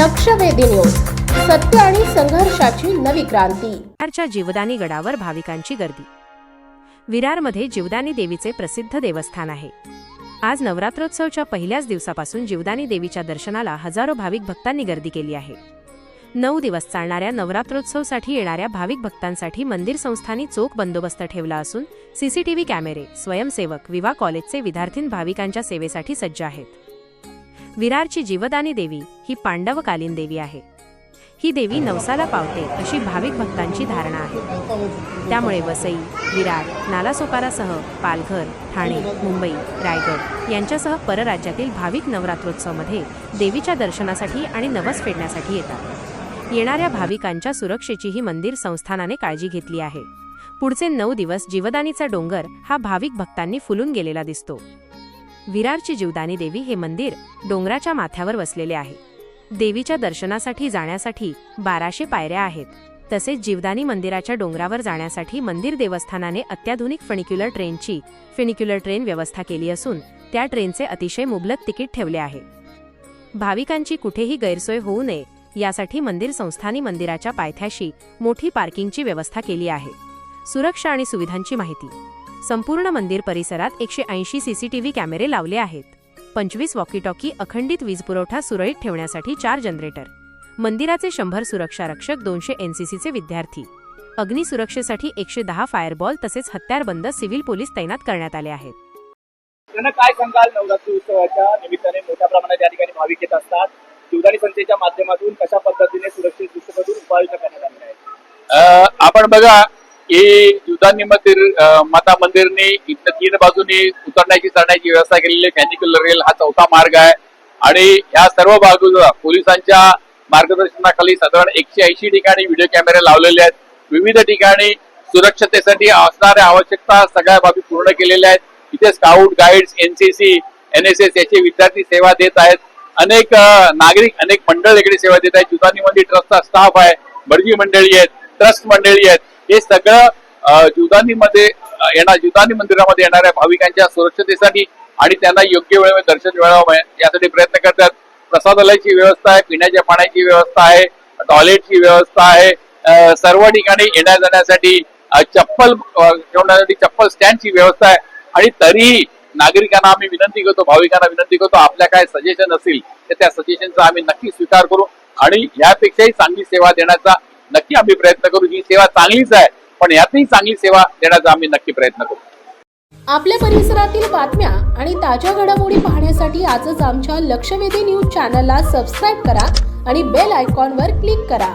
लक्षवेधी न्यूज. सत्य आणि संघर्षाची नवी क्रांती. विरारच्या जीवदानी गडावर भाविकांची गर्दी. विरारमध्ये जीवदानी देवीचे प्रसिद्ध देवस्थान आहे. आज नवरात्रोत्सवच्या पहिल्याच दिवसापासून जीवदानी देवीच्या दर्शनाला हजारो भाविक भक्तांनी गर्दी केली आहे. नऊ दिवस चालणाऱ्या नवरात्रोत्सवसाठी येणाऱ्या भाविक भक्तांसाठी मंदिर संस्थांनी चोख बंदोबस्त ठेवला असून सीसीटीव्ही कॅमेरे स्वयंसेवक विवा कॉलेजचे विद्यार्थी भाविकांच्या सेवेसाठी सज्ज आहेत. विरारची जीवदानी देवी ही पांडवकालीन देवी आहे. ही देवी नवसाला पावते अशी भाविक भक्तांची धारणा आहे. त्यामुळे वसई विरार नालासोपारासह पालघर ठाणे मुंबई रायगड यांच्यासह परराज्यातील भाविक नवरात्रोत्सवमध्ये देवीच्या दर्शनासाठी आणि नवस फेडण्यासाठी येतात. येणाऱ्या भाविकांच्या सुरक्षेचीही मंदिर संस्थानाने काळजी घेतली आहे. पुढचे नऊ दिवस जीवदानीचा डोंगर हा भाविक भक्तांनी फुलून गेलेला दिसतो. विरारची जीवदानी देवी हे मंदिर डोंगराच्या माथ्यावर वसलेले आहे. देवीच्या दर्शनासाठी जाण्यासाठी बाराशे पायऱ्या आहेत. तसेच जीवदानी मंदिराच्या डोंगरावर जाण्यासाठी मंदिर देवस्थानाने अत्याधुनिक फनिक्युलर ट्रेनची फिनिक्युलर ट्रेन व्यवस्था केली असून त्या ट्रेनचे अतिशय मुबलक तिकीट ठेवले आहे. भाविकांची कुठेही गैरसोय होऊ नये यासाठी मंदिर संस्थानी मंदिराच्या पायथ्याशी मोठी पार्किंगची व्यवस्था केली आहे. सुरक्षा आणि सुविधांची माहिती संपूर्ण मंदिर परिसरात एकशे ऐंशी सीसीटीव्ही कॅमेरे लावले आहेत. पंचवीस वॉकीटॉकी अखंडित वीज पुरवठा सुरळीत ठेवण्यासाठी चार जनरेटर. मंदिराचे शंभर सुरक्षा रक्षक दोनशे एनसीसीचे विद्यार्थी. अग्निसुरक्षेसाठी एकशे दहा फायरबॉल तसेच हत्यारबंद सिव्हिल पोलीस तैनात करण्यात आले आहेत. काय सांगाल नवरात्री उत्सवाच्या निमित्ताने? मोठ्या प्रमाणात या ठिकाणी भाविक येत असतात. शिवदानी संस्थेच्या माध्यमातून कशा पद्धतीने सुरक्षित दृष्टीकोनातून उपाययोजना करण्यात आहेत? आपण बघा की जुदानी मंदिर माता मंदिरने इथं तीन बाजूनी उतरण्याची चढण्याची व्यवस्था केलेली आहे. फॅनिक्युलर रेल हा चौथा मार्ग आहे. आणि या सर्व बाजूला पोलिसांच्या मार्गदर्शनाखाली साधारण एकशे ऐंशी ठिकाणी व्हिडिओ कॅमेरे लावलेले आहेत. विविध ठिकाणी सुरक्षतेसाठी असणाऱ्या आवश्यकता सगळ्या बाबी पूर्ण केलेल्या आहेत. इथे स्काउट गाईड्स एनसीसी एनएसएस याचे विद्यार्थी सेवा देत आहेत. अनेक नागरिक अनेक मंडळ इकडे सेवा देत आहेत. जुतानी मंदिर ट्रस्टचा स्टाफ आहे. बडगी मंडळी आहेत ट्रस्ट मंडळी आहेत. हे सगळं जुदानीमध्ये येणा येणार जुदानी मंदिरामध्ये येणाऱ्या भाविकांच्या सुरक्षतेसाठी आणि त्यांना योग्य वेळेमध्ये दर्शन मिळावं यासाठी प्रयत्न करतात. प्रसादालयाची व्यवस्था आहे पिण्याच्या पाण्याची व्यवस्था आहे टॉयलेटची व्यवस्था आहे. सर्व ठिकाणी येण्या जाण्यासाठी चप्पल ठेवण्यासाठी चप्पल स्टँडची व्यवस्था आहे. आणि तरीही नागरिकांना आम्ही विनंती करतो भाविकांना विनंती करतो आपल्या काय सजेशन असेल तर त्या सजेशनचा आम्ही नक्की स्वीकार करू. आणि यापेक्षाही चांगली सेवा देण्याचा नक्की आम्ही प्रयत्न करू. ही सेवा चांगलीच आहे. पण यातही चांगली सेवा देण्याचा आम्ही नक्की प्रयत्न करू. आपल्या परिसरातील बातम्या आणि ताज्या घडामोडी पाहण्यासाठी आजच आमच्या लक्षवेधी न्यूज चॅनलला सबस्क्राईब करा आणि बेल आयकॉनवर क्लिक करा.